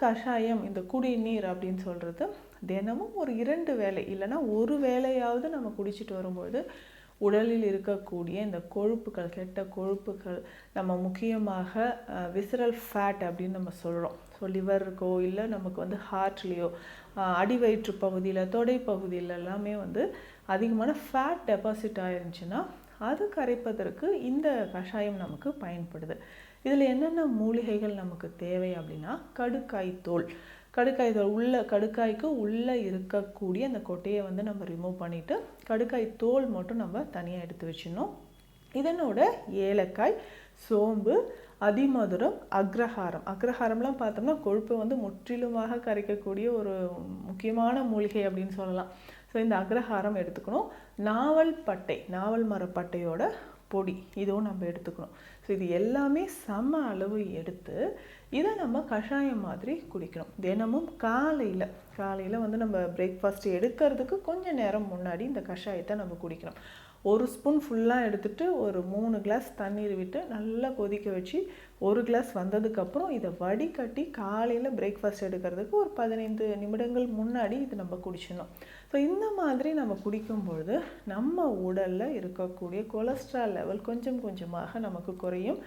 கஷாயம் இந்த குடிநீர் அப்படின்னு சொல்கிறது தினமும் ஒரு இரண்டு வேலை இல்லைன்னா ஒரு வேலையாவது நம்ம குடிச்சிட்டு வரும்போது உடலில் இருக்கக்கூடிய இந்த கொழுப்புகள் கெட்ட கொழுப்புகள் நம்ம முக்கியமாக விசரல் ஃபேட் அப்படின்னு நம்ம சொல்கிறோம் ஸோ லிவர் இருக்கோ இல்லை நமக்கு வந்து ஹார்ட்லேயோ அடிவயிற்று பகுதியில் தொடை பகுதியில் எல்லாமே வந்து அதிகமான ஃபேட் டெபாசிட் ஆயிருந்துச்சுன்னா அது கரைப்பதற்கு இந்த கஷாயம் நமக்கு பயன்படுது. இதில் என்னென்ன மூலிகைகள் நமக்கு தேவை அப்படின்னா கடுக்காய் தோல். கடுக்காய் தோல் உள்ள கடுக்காய்க்கு உள்ளே இருக்கக்கூடிய அந்த கொட்டையை வந்து நம்ம ரிமூவ் பண்ணிவிட்டு கடுக்காய் தோல் மட்டும் நம்ம தனியாக எடுத்து வச்சிடணும். இதனோட ஏலக்காய் சோம்பு அதிமதுரம் அக்ரஹாரம். அக்ரஹாரம்லாம் பார்த்தோம்னா கொழுப்பை வந்து முற்றிலுமாக கரைக்கக்கூடிய ஒரு முக்கியமான மூலிகை அப்படின்னு சொல்லலாம். ஸோ இந்த அக்ரஹாரம் எடுத்துக்கணும். நாவல் பட்டை நாவல் மரப்பட்டையோட பொடி இதுவும் நம்ம எடுத்துக்கணும். ஸோ இது எல்லாமே சம அளவு எடுத்து இதை நம்ம கஷாயம் மாதிரி குடிக்கணும். தினமும் காலையில் காலையில் வந்து நம்ம பிரேக்ஃபாஸ்ட் எடுக்கிறதுக்கு கொஞ்சம் நேரம் முன்னாடி இந்த கஷாயத்தை நம்ம குடிக்கணும். ஒரு ஸ்பூன் ஃபுல்லாக எடுத்துட்டு ஒரு மூணு கிளாஸ் தண்ணீர் விட்டு நல்லா கொதிக்க வச்சு ஒரு கிளாஸ் வந்ததுக்கப்புறம் இதை வடிகட்டி காலையில் பிரேக்ஃபாஸ்ட் எடுக்கிறதுக்கு ஒரு பதினைந்து நிமிடங்கள் முன்னாடி இது நம்ம குடிச்சிடணும். ஸோ இந்த மாதிரி நம்ம குடிக்கும் பொழுது நம்ம உடலில் இருக்கக்கூடிய கொலஸ்ட்ரால் லெவல் கொஞ்சம் கொஞ்சமாக நமக்கு குறையும்.